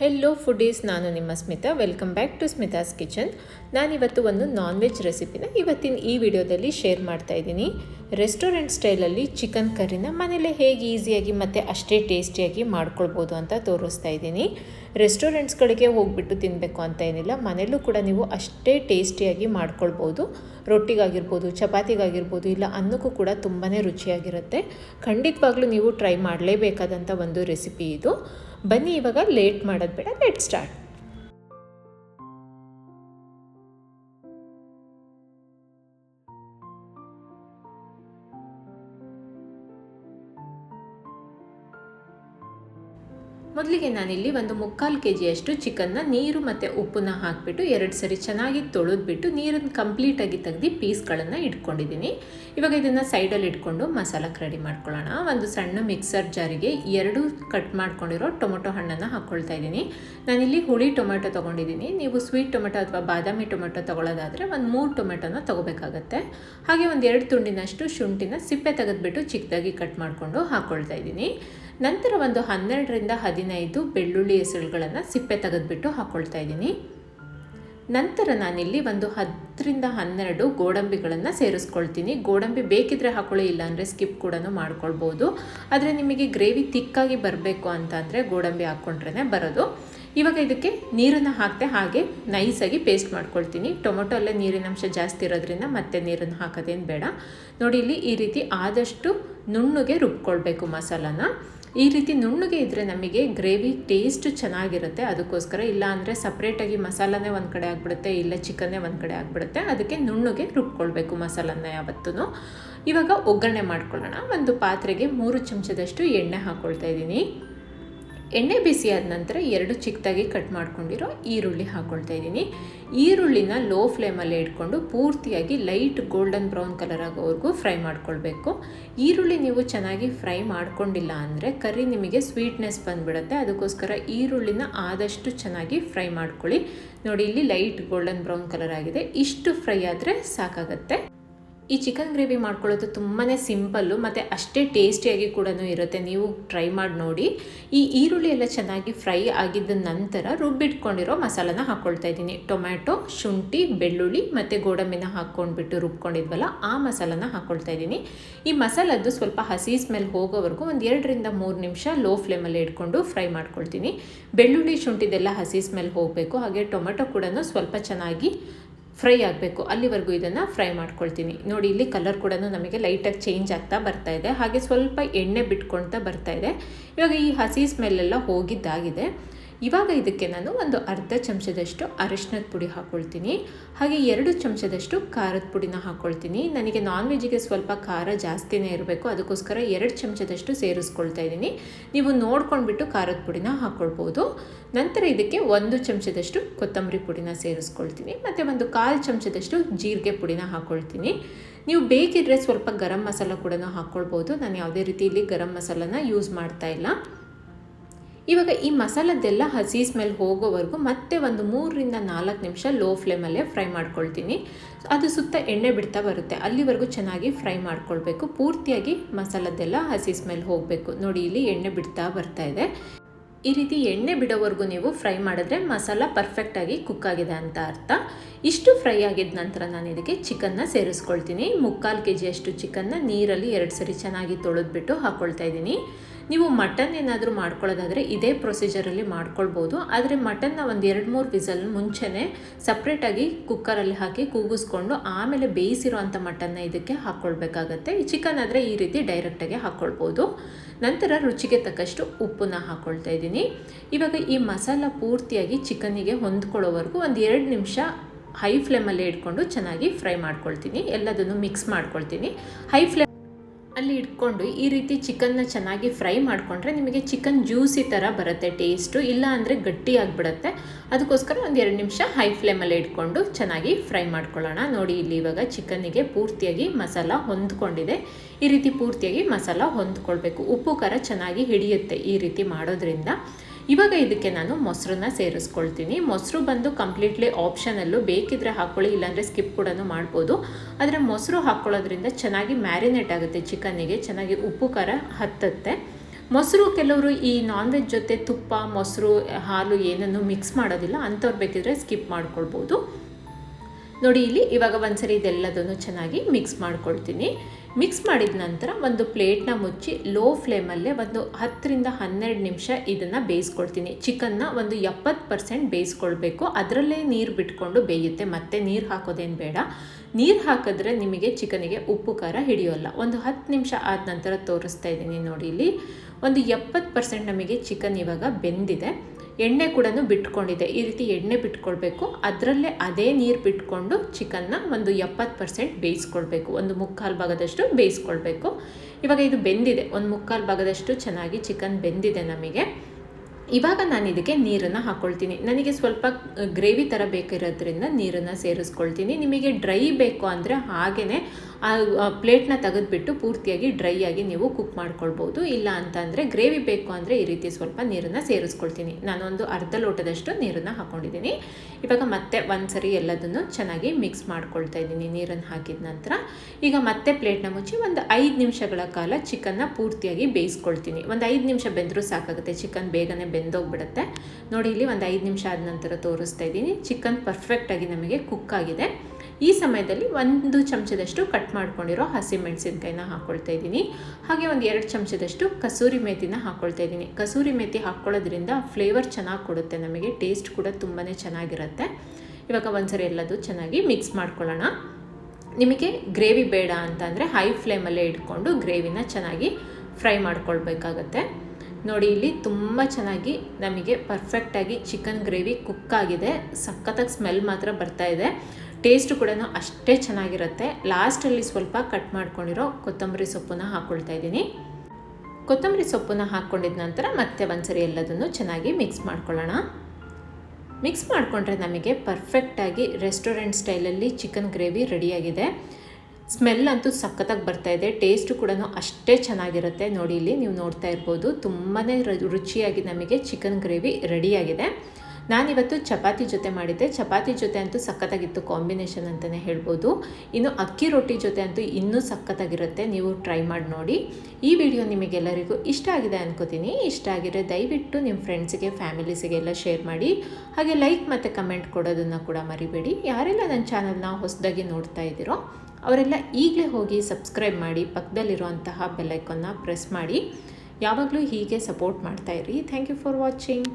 Hello foodies ನಾನು ನಿಮ್ಮ Smita. Welcome back to Smita's kitchen ನಾನಿವತ್ತು ಒಂದು ನಾನ್ ವೆಜ್ ರೆಸಿಪಿನ ಇವತ್ತಿನ ಈ ವಿಡಿಯೋದಲ್ಲಿ ಶೇರ್ ಮಾಡ್ತಾ ಇದ್ದೀನಿ. ರೆಸ್ಟೋರೆಂಟ್ ಸ್ಟೈಲಲ್ಲಿ ಚಿಕನ್ ಕರಿನ ಮನೇಲೆ ಹೇಗೆ ಈಸಿಯಾಗಿ ಮತ್ತು ಅಷ್ಟೇ ಟೇಸ್ಟಿಯಾಗಿ ಮಾಡ್ಕೊಳ್ಬೋದು ಅಂತ ತೋರಿಸ್ತಾ ಇದ್ದೀನಿ. ರೆಸ್ಟೋರೆಂಟ್ಸ್ಗಳಿಗೆ ಹೋಗ್ಬಿಟ್ಟು ತಿನ್ನಬೇಕು ಅಂತ ಏನಿಲ್ಲ. ಮನೆಯಲ್ಲೂ ಕೂಡ ನೀವು ಅಷ್ಟೇ ಟೇಸ್ಟಿಯಾಗಿ ಮಾಡ್ಕೊಳ್ಬೋದು. ರೊಟ್ಟಿಗಾಗಿರ್ಬೋದು, ಚಪಾತಿಗಾಗಿರ್ಬೋದು, ಇಲ್ಲ ಅನ್ನಕ್ಕೂ ಕೂಡ ತುಂಬಾ ರುಚಿಯಾಗಿರುತ್ತೆ. ಖಂಡಿತವಾಗ್ಲೂ ನೀವು ಟ್ರೈ ಮಾಡಲೇಬೇಕಾದಂಥ ಒಂದು ರೆಸಿಪಿ ಇದು. ಬನ್ನಿ ಇವಾಗ ಲೇಟ್ ಮಾಡೋದು ಬೇಡ ಲೆಟ್ ಸ್ಟಾರ್ಟ್ ಮೊದಲಿಗೆ ನಾನಿಲ್ಲಿ ಒಂದು ಮುಕ್ಕಾಲು ಕೆ ಜಿಯಷ್ಟು ಚಿಕನ್ನ, ನೀರು ಮತ್ತು ಉಪ್ಪನ್ನ ಹಾಕಿಬಿಟ್ಟು ಎರಡು ಸರಿ ಚೆನ್ನಾಗಿ ತೊಳೆದ್ಬಿಟ್ಟು ನೀರನ್ನು ಕಂಪ್ಲೀಟಾಗಿ ತೆಗ್ದು ಪೀಸ್ಗಳನ್ನು ಇಟ್ಕೊಂಡಿದ್ದೀನಿ. ಇವಾಗ ಇದನ್ನು ಸೈಡಲ್ಲಿ ಇಟ್ಕೊಂಡು ಮಸಾಲಕ್ಕೆ ರೆಡಿ ಮಾಡ್ಕೊಳ್ಳೋಣ. ಒಂದು ಸಣ್ಣ ಮಿಕ್ಸರ್ ಜಾರಿಗೆ ಎರಡು ಕಟ್ ಮಾಡ್ಕೊಂಡಿರೋ ಟೊಮೊಟೊ ಹಣ್ಣನ್ನು ಹಾಕ್ಕೊಳ್ತಾ ಇದ್ದೀನಿ. ನಾನಿಲ್ಲಿ ಹುಳಿ ಟೊಮೆಟೊ ತೊಗೊಂಡಿದ್ದೀನಿ. ನೀವು ಸ್ವೀಟ್ ಟೊಮೆಟೊ ಅಥವಾ ಬಾದಾಮಿ ಟೊಮೆಟೊ ತೊಗೊಳ್ಳೋದಾದರೆ ಒಂದು ಮೂರು ಟೊಮೆಟೊನ ತೊಗೋಬೇಕಾಗತ್ತೆ. ಹಾಗೆ ಒಂದು ಎರಡು ತುಂಡಿನಷ್ಟು ಶುಂಠಿನ ಸಿಪ್ಪೆ ತೆಗೆದುಬಿಟ್ಟು ಚಿಕ್ಕದಾಗಿ ಕಟ್ ಮಾಡಿಕೊಂಡು ಹಾಕ್ಕೊಳ್ತಾ ಇದ್ದೀನಿ. ನಂತರ ಒಂದು ಹನ್ನೆರಡರಿಂದ ಹದಿನೈದು ಬೆಳ್ಳುಳ್ಳಿ ಹೆಸರುಗಳನ್ನು ಸಿಪ್ಪೆ ತೆಗೆದುಬಿಟ್ಟು ಹಾಕ್ಕೊಳ್ತಾ ಇದ್ದೀನಿ. ನಂತರ ನಾನಿಲ್ಲಿ ಒಂದು ಹತ್ತರಿಂದ ಹನ್ನೆರಡು ಗೋಡಂಬಿಗಳನ್ನು ಸೇರಿಸ್ಕೊಳ್ತೀನಿ. ಗೋಡಂಬಿ ಬೇಕಿದ್ರೆ ಇಲ್ಲ ಅಂದರೆ ಸ್ಕಿಪ್ ಕೂಡ ಮಾಡ್ಕೊಳ್ಬೋದು. ಆದರೆ ನಿಮಗೆ ಗ್ರೇವಿ ತಿಕ್ಕಾಗಿ ಬರಬೇಕು ಅಂತ ಅಂದರೆ ಗೋಡಂಬಿ ಹಾಕ್ಕೊಂಡ್ರೇ ಬರೋದು. ಇವಾಗ ಇದಕ್ಕೆ ನೀರನ್ನು ಹಾಕದೆ ಹಾಗೆ ನೈಸಾಗಿ ಪೇಸ್ಟ್ ಮಾಡ್ಕೊಳ್ತೀನಿ. ಟೊಮೊಟೊ ಅಲ್ಲೇ ನೀರಿನಂಶ ಜಾಸ್ತಿ ಇರೋದ್ರಿಂದ ಮತ್ತೆ ನೀರನ್ನು ಹಾಕೋದೇನು ಬೇಡ. ನೋಡಿ, ಇಲ್ಲಿ ಈ ರೀತಿ ಆದಷ್ಟು ನುಣ್ಣಗೆ ರುಬ್ಕೊಳ್ಬೇಕು ಮಸಾಲಾನ. ಈ ರೀತಿ ನುಣ್ಣಗೆ ಇದ್ದರೆ ನಮಗೆ ಗ್ರೇವಿ ಟೇಸ್ಟ್ ಚೆನ್ನಾಗಿರುತ್ತೆ. ಅದಕ್ಕೋಸ್ಕರ ಇಲ್ಲ ಅಂದರೆ ಸಪ್ರೇಟಾಗಿ ಮಸಾಲನೇ ಒಂದು ಕಡೆ ಆಗಿಬಿಡುತ್ತೆ, ಇಲ್ಲ ಚಿಕನ್ನೇ ಒಂದು ಕಡೆ ಆಗಿಬಿಡುತ್ತೆ. ಅದಕ್ಕೆ ನುಣ್ಣಗೆ ರುಬ್ಕೊಳ್ಬೇಕು ಮಸಾಲನ್ನ ಯಾವತ್ತೂ ಇವಾಗ ಒಗ್ಗರಣೆ ಮಾಡ್ಕೊಳ್ಳೋಣ. ಒಂದು ಪಾತ್ರೆಗೆ ಮೂರು ಚಮಚದಷ್ಟು ಎಣ್ಣೆ ಹಾಕ್ಕೊಳ್ತಾ ಇದ್ದೀನಿ. ಎಣ್ಣೆ ಬಿಸಿ ಆದ ನಂತರ ಎರಡು ಚಿಕ್ಕದಾಗಿ ಕಟ್ ಮಾಡ್ಕೊಂಡಿರೋ ಈರುಳ್ಳಿ ಹಾಕ್ಕೊಳ್ತಾ ಇದ್ದೀನಿ. ಈರುಳ್ಳಿನ ಲೋ ಫ್ಲೇಮಲ್ಲೇ ಇಟ್ಕೊಂಡು ಪೂರ್ತಿಯಾಗಿ ಲೈಟ್ ಗೋಲ್ಡನ್ ಬ್ರೌನ್ ಕಲರ್ ಆಗೋವರೆಗೂ ಫ್ರೈ ಮಾಡ್ಕೊಳ್ಬೇಕು. ಈರುಳ್ಳಿ ನೀವು ಚೆನ್ನಾಗಿ ಫ್ರೈ ಮಾಡ್ಕೊಂಡಿಲ್ಲ ಅಂದರೆ ಕರಿ ನಿಮಗೆ ಸ್ವೀಟ್ನೆಸ್ ಬಂದುಬಿಡುತ್ತೆ. ಅದಕ್ಕೋಸ್ಕರ ಈರುಳ್ಳಿನ ಆದಷ್ಟು ಚೆನ್ನಾಗಿ ಫ್ರೈ ಮಾಡ್ಕೊಳ್ಳಿ. ನೋಡಿ, ಇಲ್ಲಿ ಲೈಟ್ ಗೋಲ್ಡನ್ ಬ್ರೌನ್ ಕಲರ್ ಆಗಿದೆ. ಇಷ್ಟು ಫ್ರೈ ಆದರೆ ಸಾಕಾಗತ್ತೆ. ಈ ಚಿಕನ್ ಗ್ರೇವಿ ಮಾಡ್ಕೊಳ್ಳೋದು ತುಂಬಾ ಸಿಂಪಲ್ಲು ಮತ್ತು ಅಷ್ಟೇ ಟೇಸ್ಟಿಯಾಗಿ ಕೂಡ ಇರುತ್ತೆ. ನೀವು ಟ್ರೈ ಮಾಡಿ ನೋಡಿ. ಈ ಈರುಳ್ಳಿ ಎಲ್ಲ ಚೆನ್ನಾಗಿ ಫ್ರೈ ಆಗಿದ್ದ ನಂತರ ರುಬ್ಬಿಟ್ಕೊಂಡಿರೋ ಮಸಾಲನ ಹಾಕ್ಕೊಳ್ತಾ ಇದ್ದೀನಿ. ಟೊಮ್ಯಾಟೊ, ಶುಂಠಿ, ಬೆಳ್ಳುಳ್ಳಿ ಮತ್ತು ಗೋಡಂಬಿನ ಹಾಕ್ಕೊಂಡ್ಬಿಟ್ಟು ರುಬ್ಕೊಂಡಿದ್ವಲ್ಲ, ಆ ಮಸಾಲನ ಹಾಕ್ಕೊಳ್ತಾ ಇದ್ದೀನಿ. ಈ ಮಸಾಲದ್ದು ಸ್ವಲ್ಪ ಹಸಿ ಸ್ಮೆಲ್ ಹೋಗೋವರೆಗೂ ಒಂದು ಎರಡರಿಂದ ಮೂರು ನಿಮಿಷ ಲೋ ಫ್ಲೇಮಲ್ಲಿ ಇಟ್ಕೊಂಡು ಫ್ರೈ ಮಾಡ್ಕೊಳ್ತೀನಿ. ಬೆಳ್ಳುಳ್ಳಿ, ಶುಂಠಿದೆಲ್ಲ ಹಸಿ ಸ್ಮೆಲ್ ಹೋಗಬೇಕು. ಹಾಗೆ ಟೊಮೆಟೊ ಕೂಡ ಸ್ವಲ್ಪ ಚೆನ್ನಾಗಿ ಫ್ರೈ ಆಗಬೇಕು. ಅಲ್ಲಿವರೆಗೂ ಇದನ್ನು ಫ್ರೈ ಮಾಡ್ಕೊಳ್ತೀನಿ. ನೋಡಿ, ಇಲ್ಲಿ ಕಲರ್ ಕೂಡ ನಮಗೆ ಲೈಟಾಗಿ ಚೇಂಜ್ ಆಗ್ತಾ ಬರ್ತಾ ಇದೆ. ಹಾಗೆ ಸ್ವಲ್ಪ ಎಣ್ಣೆ ಬಿಟ್ಕೊಳ್ತಾ ಬರ್ತಾ ಇದೆ. ಇವಾಗ ಈ ಹಸಿ ಸ್ಮೆಲ್ಲೆಲ್ಲ ಹೋಗಿದ್ದಾಗಿದೆ. ಇವಾಗ ಇದಕ್ಕೆ ನಾನು ಒಂದು ಅರ್ಧ ಚಮಚದಷ್ಟು ಅರಿಶಿನದ ಪುಡಿ ಹಾಕ್ಕೊಳ್ತೀನಿ ಹಾಗೆ ಎರಡು ಚಮಚದಷ್ಟು ಖಾರದ ಪುಡಿನ ಹಾಕ್ಕೊಳ್ತೀನಿ ನನಗೆ ನಾನ್ ವೆಜ್ಜಿಗೆ ಸ್ವಲ್ಪ ಖಾರ ಜಾಸ್ತಿನೇ ಇರಬೇಕು. ಅದಕ್ಕೋಸ್ಕರ ಎರಡು ಚಮಚದಷ್ಟು ಸೇರಿಸ್ಕೊಳ್ತಾ ಇದ್ದೀನಿ. ನೀವು ನೋಡ್ಕೊಂಡ್ಬಿಟ್ಟು ಖಾರದ ಪುಡಿನ ಹಾಕ್ಕೊಳ್ಬೋದು ನಂತರ ಇದಕ್ಕೆ ಒಂದು ಚಮಚದಷ್ಟು ಕೊತ್ತಂಬರಿ ಪುಡಿನ ಸೇರಿಸ್ಕೊಳ್ತೀನಿ. ಮತ್ತು ಒಂದು ಕಾಲು ಚಮಚದಷ್ಟು ಜೀರಿಗೆ ಪುಡಿನ ಹಾಕ್ಕೊಳ್ತೀನಿ ನೀವು ಬೇಕಿದ್ರೆ ಸ್ವಲ್ಪ ಗರಂ ಮಸಾಲ ಕೂಡ ಹಾಕ್ಕೊಳ್ಬೋದು ನಾನು ಯಾವುದೇ ರೀತಿಯಲ್ಲಿ ಗರಂ ಮಸಾಲನ ಯೂಸ್ ಮಾಡ್ತಾ ಇಲ್ಲ. ಇವಾಗ ಈ ಮಸಾಲದ್ದೆಲ್ಲ ಹಸಿ ಸ್ಮೆಲ್ ಹೋಗೋವರೆಗೂ ಮತ್ತೆ ಒಂದು ಮೂರರಿಂದ ನಾಲ್ಕು ನಿಮಿಷ ಲೋ ಫ್ಲೇಮಲ್ಲೇ ಫ್ರೈ ಮಾಡ್ಕೊಳ್ತೀನಿ. ಅದು ಸುತ್ತ ಎಣ್ಣೆ ಬಿಡ್ತಾ ಬರುತ್ತೆ. ಅಲ್ಲಿವರೆಗೂ ಚೆನ್ನಾಗಿ ಫ್ರೈ ಮಾಡ್ಕೊಳ್ಬೇಕು. ಪೂರ್ತಿಯಾಗಿ ಮಸಾಲದ್ದೆಲ್ಲ ಹಸಿ ಸ್ಮೆಲ್ ಹೋಗಬೇಕು. ನೋಡಿ, ಇಲ್ಲಿ ಎಣ್ಣೆ ಬಿಡ್ತಾ ಬರ್ತಾ ಇದೆ. ಈ ರೀತಿ ಎಣ್ಣೆ ಬಿಡೋವರೆಗೂ ನೀವು ಫ್ರೈ ಮಾಡಿದ್ರೆ ಮಸಾಲ ಪರ್ಫೆಕ್ಟಾಗಿ ಕುಕ್ ಆಗಿದೆ ಅಂತ ಅರ್ಥ. ಇಷ್ಟು ಫ್ರೈ ಆಗಿದ ನಂತರ ನಾನು ಇದಕ್ಕೆ ಚಿಕನ್ನ ಸೇರಿಸ್ಕೊಳ್ತೀನಿ. ಮುಕ್ಕಾಲು ಕೆ ಜಿಯಷ್ಟು ಚಿಕನ್ನ ನೀರಲ್ಲಿ ಎರಡು ಸರಿ ಚೆನ್ನಾಗಿ ತೊಳೆದ್ಬಿಟ್ಟು ಹಾಕ್ಕೊಳ್ತಾ ಇದ್ದೀನಿ. ನೀವು ಮಟನ್ ಏನಾದರೂ ಮಾಡ್ಕೊಳ್ಳೋದಾದರೆ ಇದೇ ಪ್ರೊಸೀಜರಲ್ಲಿ ಮಾಡ್ಕೊಳ್ಬೋದು. ಆದರೆ ಮಟನ್ನ ಒಂದು ಎರಡು ಮೂರು ವಿಸಲ್ ಮುಂಚೆನೇ ಸಪ್ರೇಟಾಗಿ ಕುಕ್ಕರಲ್ಲಿ ಹಾಕಿ ಕೂಗಿಸ್ಕೊಂಡು ಆಮೇಲೆ ಬೇಯಿಸಿರುವಂಥ ಮಟನ್ನ ಇದಕ್ಕೆ ಹಾಕ್ಕೊಳ್ಬೇಕಾಗತ್ತೆ ಈ ಚಿಕನ್ ಆದರೆ ಈ ರೀತಿ ಡೈರೆಕ್ಟಾಗಿ ಹಾಕ್ಕೊಳ್ಬೋದು ನಂತರ ರುಚಿಗೆ ತಕ್ಕಷ್ಟು ಉಪ್ಪನ್ನ ಹಾಕ್ಕೊಳ್ತಾ ಇದ್ದೀನಿ. ಇವಾಗ ಈ ಮಸಾಲ ಪೂರ್ತಿಯಾಗಿ ಚಿಕನ್ನಿಗೆ ಹೊಂದ್ಕೊಳ್ಳೋವರೆಗೂ ಒಂದು ಎರಡು ನಿಮಿಷ ಹೈ ಫ್ಲೇಮಲ್ಲಿ ಇಟ್ಕೊಂಡು ಚೆನ್ನಾಗಿ ಫ್ರೈ ಮಾಡ್ಕೊಳ್ತೀನಿ. ಎಲ್ಲದನ್ನು ಮಿಕ್ಸ್ ಮಾಡ್ಕೊಳ್ತೀನಿ. ಹೈ ಫ್ಲೇಮ್ ಅಲ್ಲಿ ಇಟ್ಕೊಂಡು ಈ ರೀತಿ ಚಿಕನ್ನ ಚೆನ್ನಾಗಿ ಫ್ರೈ ಮಾಡಿಕೊಂಡ್ರೆ ನಿಮಗೆ ಚಿಕನ್ ಜ್ಯೂಸಿ ಥರ ಬರುತ್ತೆ ಟೇಸ್ಟು, ಇಲ್ಲ ಅಂದರೆ ಗಟ್ಟಿ ಆಗಿಬಿಡುತ್ತೆ. ಅದಕ್ಕೋಸ್ಕರ ಒಂದು ಎರಡು ನಿಮಿಷ ಹೈ ಫ್ಲೇಮಲ್ಲಿ ಇಟ್ಕೊಂಡು ಚೆನ್ನಾಗಿ ಫ್ರೈ ಮಾಡ್ಕೊಳ್ಳೋಣ. ನೋಡಿ, ಇಲ್ಲಿ ಇವಾಗ ಚಿಕನ್ನಿಗೆ ಪೂರ್ತಿಯಾಗಿ ಮಸಾಲ ಹೊಂದ್ಕೊಂಡಿದೆ. ಈ ರೀತಿ ಪೂರ್ತಿಯಾಗಿ ಮಸಾಲ ಹೊಂದ್ಕೊಳ್ಬೇಕು. ಉಪ್ಪು ಖಾರ ಚೆನ್ನಾಗಿ ಹಿಡಿಯುತ್ತೆ ಈ ರೀತಿ ಮಾಡೋದ್ರಿಂದ. ಇವಾಗ ಇದಕ್ಕೆ ನಾನು ಮೊಸರನ್ನ ಸೇರಿಸ್ಕೊಳ್ತೀನಿ. ಮೊಸರು ಬಂದು ಕಂಪ್ಲೀಟ್ಲಿ ಆಪ್ಷನಲ್ಲೂ ಬೇಕಿದ್ರೆ ಹಾಕ್ಕೊಳ್ಳಿ ಇಲ್ಲಾಂದರೆ ಸ್ಕಿಪ್ ಕೂಡ ಮಾಡ್ಬೋದು. ಆದರೆ ಮೊಸರು ಹಾಕ್ಕೊಳ್ಳೋದ್ರಿಂದ ಚೆನ್ನಾಗಿ ಮ್ಯಾರಿನೇಟ್ ಆಗುತ್ತೆ ಚಿಕನ್ನಿಗೆ ಚೆನ್ನಾಗಿ ಉಪ್ಪು, ಖಾರ ಹತ್ತತ್ತೆ. ಮೊಸರು ಕೆಲವರು ಈ ನಾನ್ ವೆಜ್ ಜೊತೆ ತುಪ್ಪ, ಮೊಸರು, ಹಾಲು ಏನನ್ನು ಮಿಕ್ಸ್ ಮಾಡೋದಿಲ್ಲ, ಅಂಥವ್ರು ಬೇಕಿದ್ರೆ ಸ್ಕಿಪ್ ಮಾಡ್ಕೊಳ್ಬೋದು. ನೋಡಿ ಇಲ್ಲಿ ಇವಾಗ ಒಂದ್ಸರಿ ಇದೆಲ್ಲದನ್ನು ಚೆನ್ನಾಗಿ ಮಿಕ್ಸ್ ಮಾಡ್ಕೊಳ್ತೀನಿ. ಮಿಕ್ಸ್ ಮಾಡಿದ ನಂತರ ಒಂದು ಪ್ಲೇಟ್ನ ಮುಚ್ಚಿ ಲೋ ಫ್ಲೇಮಲ್ಲೇ ಒಂದು ಹತ್ತರಿಂದ ಹನ್ನೆರಡು ನಿಮಿಷ ಇದನ್ನು ಬೇಯಿಸ್ಕೊಳ್ತೀನಿ. ಚಿಕನ್ನ ಒಂದು ಎಪ್ಪತ್ತು ಪರ್ಸೆಂಟ್ ಬೇಯಿಸ್ಕೊಳ್ಬೇಕು. ಅದರಲ್ಲೇ ನೀರು ಬಿಟ್ಕೊಂಡು ಬೇಯುತ್ತೆ. ಮತ್ತೆ ನೀರು ಹಾಕೋದೇನು ಬೇಡ. ನೀರು ಹಾಕಿದ್ರೆ ನಿಮಗೆ ಚಿಕನಿಗೆ ಉಪ್ಪು, ಖಾರ ಹಿಡಿಯೋಲ್ಲ. ಒಂದು ಹತ್ತು ನಿಮಿಷ ಆದ ನಂತರ ತೋರಿಸ್ತಾ ಇದ್ದೀನಿ ನೋಡಿ ಇಲ್ಲಿ. ಒಂದು ಎಪ್ಪತ್ತು ಪರ್ಸೆಂಟ್ ನಮಗೆ ಚಿಕನ್ ಇವಾಗ ಬೆಂದಿದೆ. ಎಣ್ಣೆ ಕೂಡ ಬಿಟ್ಕೊಂಡಿದೆ. ಈ ರೀತಿ ಎಣ್ಣೆ ಬಿಟ್ಕೊಳ್ಬೇಕು. ಅದರಲ್ಲೇ ಅದೇ ನೀರು ಬಿಟ್ಕೊಂಡು ಚಿಕನ್ನ ಒಂದು ಎಪ್ಪತ್ತು ಪರ್ಸೆಂಟ್ ಬೇಯಿಸ್ಕೊಳ್ಬೇಕು. ಒಂದು ಮುಕ್ಕಾಲು ಭಾಗದಷ್ಟು ಬೇಯಿಸ್ಕೊಳ್ಬೇಕು. ಇವಾಗ ಇದು ಬೆಂದಿದೆ. ಒಂದು ಮುಕ್ಕಾಲು ಭಾಗದಷ್ಟು ಚೆನ್ನಾಗಿ ಚಿಕನ್ ಬೆಂದಿದೆ ನಮಗೆ. ಇವಾಗ ನಾನು ಇದಕ್ಕೆ ನೀರನ್ನು ಹಾಕ್ಕೊಳ್ತೀನಿ ನನಗೆ ಸ್ವಲ್ಪ ಗ್ರೇವಿ ಥರ ಬೇಕಿರೋದ್ರಿಂದ ನೀರನ್ನು ಸೇರಿಸ್ಕೊಳ್ತೀನಿ. ನಿಮಗೆ ಡ್ರೈ ಬೇಕು ಅಂದರೆ ಆ ಪ್ಲೇಟ್ನ ತೆಗೆದುಬಿಟ್ಟು ಪೂರ್ತಿಯಾಗಿ ಡ್ರೈ ಆಗಿ ನೀವು ಕುಕ್ ಮಾಡ್ಕೊಳ್ಬೋದು. ಇಲ್ಲ ಅಂತಂದರೆ ಗ್ರೇವಿ ಬೇಕು ಅಂದರೆ ಈ ರೀತಿ ಸ್ವಲ್ಪ ನೀರನ್ನು ಸೇರಿಸ್ಕೊಳ್ತೀನಿ. ನಾನೊಂದು ಅರ್ಧ ಲೋಟದಷ್ಟು ನೀರನ್ನು ಹಾಕ್ಕೊಂಡಿದ್ದೀನಿ ಇವಾಗ ಮತ್ತೆ ಒಂದು ಸರಿ ಎಲ್ಲದನ್ನು ಚೆನ್ನಾಗಿ ಮಿಕ್ಸ್ ಮಾಡ್ಕೊಳ್ತಾ ಇದ್ದೀನಿ ನೀರನ್ನು ಹಾಕಿದ ನಂತರ. ಈಗ ಮತ್ತೆ ಪ್ಲೇಟ್ನ ಮುಚ್ಚಿ ಒಂದು ಐದು ನಿಮಿಷಗಳ ಕಾಲ ಚಿಕನ್ನ ಪೂರ್ತಿಯಾಗಿ ಬೇಯಿಸ್ಕೊಳ್ತೀನಿ. ಒಂದು ಐದು ನಿಮಿಷ ಬೆಂದರೂ ಸಾಕಾಗುತ್ತೆ. ಚಿಕನ್ ಬೇಗನೆ ಬೆಂದೋಗ್ಬಿಡುತ್ತೆ. ನೋಡಿ, ಇಲ್ಲಿ ಒಂದು ಐದು ನಿಮಿಷ ಆದ ನಂತರ ತೋರಿಸ್ತಾ ಇದ್ದೀನಿ. ಚಿಕನ್ ಪರ್ಫೆಕ್ಟಾಗಿ ನಮಗೆ ಕುಕ್ ಆಗಿದೆ. ಈ ಸಮಯದಲ್ಲಿ ಒಂದು ಚಮಚದಷ್ಟು ಕಟ್ ಮಾಡ್ಕೊಂಡಿರೋ ಹಸಿಮೆಣಸಿನ್ಕಾಯಿನ ಹಾಕ್ಕೊಳ್ತಾ ಇದ್ದೀನಿ. ಹಾಗೆ ಒಂದು ಎರಡು ಚಮಚದಷ್ಟು ಕಸೂರಿ ಮೇಥಿನ ಹಾಕ್ಕೊಳ್ತಾ ಇದ್ದೀನಿ. ಕಸೂರಿ ಮೇಥಿ ಹಾಕ್ಕೊಳ್ಳೋದ್ರಿಂದ ಫ್ಲೇವರ್ ಚೆನ್ನಾಗಿ ಕೊಡುತ್ತೆ ನಮಗೆ. ಟೇಸ್ಟ್ ಕೂಡ ತುಂಬಾ ಚೆನ್ನಾಗಿರುತ್ತೆ. ಇವಾಗ ಒಂದ್ಸರಿ ಎಲ್ಲದು ಚೆನ್ನಾಗಿ ಮಿಕ್ಸ್ ಮಾಡ್ಕೊಳ್ಳೋಣ. ನಿಮಗೆ ಗ್ರೇವಿ ಬೇಡ ಅಂತಂದರೆ ಹೈ ಫ್ಲೇಮಲ್ಲೇ ಇಟ್ಕೊಂಡು ಗ್ರೇವಿನ ಚೆನ್ನಾಗಿ ಫ್ರೈ ಮಾಡ್ಕೊಳ್ಬೇಕಾಗತ್ತೆ. ನೋಡಿ, ಇಲ್ಲಿ ತುಂಬ ಚೆನ್ನಾಗಿ ನಮಗೆ ಪರ್ಫೆಕ್ಟಾಗಿ ಚಿಕನ್ ಗ್ರೇವಿ ಕುಕ್ ಆಗಿದೆ. ಸಖತ್ತಾಗಿ ಸ್ಮೆಲ್ ಮಾತ್ರ ಬರ್ತಾ ಇದೆ. ಟೇಸ್ಟು ಕೂಡ ಅಷ್ಟೇ ಚೆನ್ನಾಗಿರುತ್ತೆ. ಲಾಸ್ಟಲ್ಲಿ ಸ್ವಲ್ಪ ಕಟ್ ಮಾಡ್ಕೊಂಡಿರೋ ಕೊತ್ತಂಬರಿ ಸೊಪ್ಪನ್ನ ಹಾಕ್ಕೊಳ್ತಾ ಇದ್ದೀನಿ. ಕೊತ್ತಂಬರಿ ಸೊಪ್ಪನ್ನ ಹಾಕ್ಕೊಂಡಿದ ನಂತರ ಮತ್ತೆ ಒಂದ್ಸರಿ ಎಲ್ಲದನ್ನು ಚೆನ್ನಾಗಿ ಮಿಕ್ಸ್ ಮಾಡ್ಕೊಳ್ಳೋಣ. ಮಿಕ್ಸ್ ಮಾಡಿಕೊಂಡ್ರೆ ನಮಗೆ ಪರ್ಫೆಕ್ಟಾಗಿ ರೆಸ್ಟೋರೆಂಟ್ ಸ್ಟೈಲಲ್ಲಿ ಚಿಕನ್ ಗ್ರೇವಿ ರೆಡಿಯಾಗಿದೆ ಸ್ಮೆಲ್ ಅಂತೂ ಸಖತ್ತಾಗಿ ಇದೆ. ಟೇಸ್ಟು ಕೂಡ ಅಷ್ಟೇ ಚೆನ್ನಾಗಿರುತ್ತೆ. ನೋಡಿ, ಇಲ್ಲಿ ನೀವು ನೋಡ್ತಾ ಇರ್ಬೋದು. ತುಂಬಾ ರುಚಿಯಾಗಿ ನಮಗೆ ಚಿಕನ್ ಗ್ರೇವಿ ರೆಡಿಯಾಗಿದೆ ನಾನಿವತ್ತು ಚಪಾತಿ ಜೊತೆ ಮಾಡಿದ್ದೆ. ಚಪಾತಿ ಜೊತೆ ಅಂತೂ ಸಖತ್ತಾಗಿತ್ತು ಕಾಂಬಿನೇಷನ್ ಅಂತಲೇ ಹೇಳ್ಬೋದು. ಇನ್ನು ಅಕ್ಕಿ ರೊಟ್ಟಿ ಜೊತೆ ಅಂತೂ ಇನ್ನೂ ಸಖತ್ತಾಗಿರುತ್ತೆ. ನೀವು ಟ್ರೈ ಮಾಡಿ ನೋಡಿ. ಈ ವಿಡಿಯೋ ನಿಮಗೆಲ್ಲರಿಗೂ ಇಷ್ಟ ಆಗಿದೆ ಅನ್ಕೋತೀನಿ. ಇಷ್ಟ ಆಗಿದ್ರೆ ದಯವಿಟ್ಟು ನಿಮ್ಮ ಫ್ರೆಂಡ್ಸಿಗೆ ಫ್ಯಾಮಿಲೀಸಿಗೆಲ್ಲ ಶೇರ್ ಮಾಡಿ. ಹಾಗೆ ಲೈಕ್ ಮತ್ತು ಕಮೆಂಟ್ ಕೊಡೋದನ್ನು ಕೂಡ ಮರಿಬೇಡಿ. ಯಾರೆಲ್ಲ ನನ್ನ ಚಾನಲ್ನ ಹೊಸದಾಗಿ ನೋಡ್ತಾ ಇದ್ದೀರೋ, ಅವರೆಲ್ಲ ಈಗಲೇ ಹೋಗಿ ಸಬ್ಸ್ಕ್ರೈಬ್ ಮಾಡಿ, ಪಕ್ಕದಲ್ಲಿರುವಂತಹ ಬೆಲ್ಲೈಕನ್ನ ಪ್ರೆಸ್ ಮಾಡಿ. ಯಾವಾಗಲೂ ಹೀಗೆ ಸಪೋರ್ಟ್ ಮಾಡ್ತಾಯಿರಿ ಥ್ಯಾಂಕ್ ಯು ಫಾರ್ ವಾಚಿಂಗ್.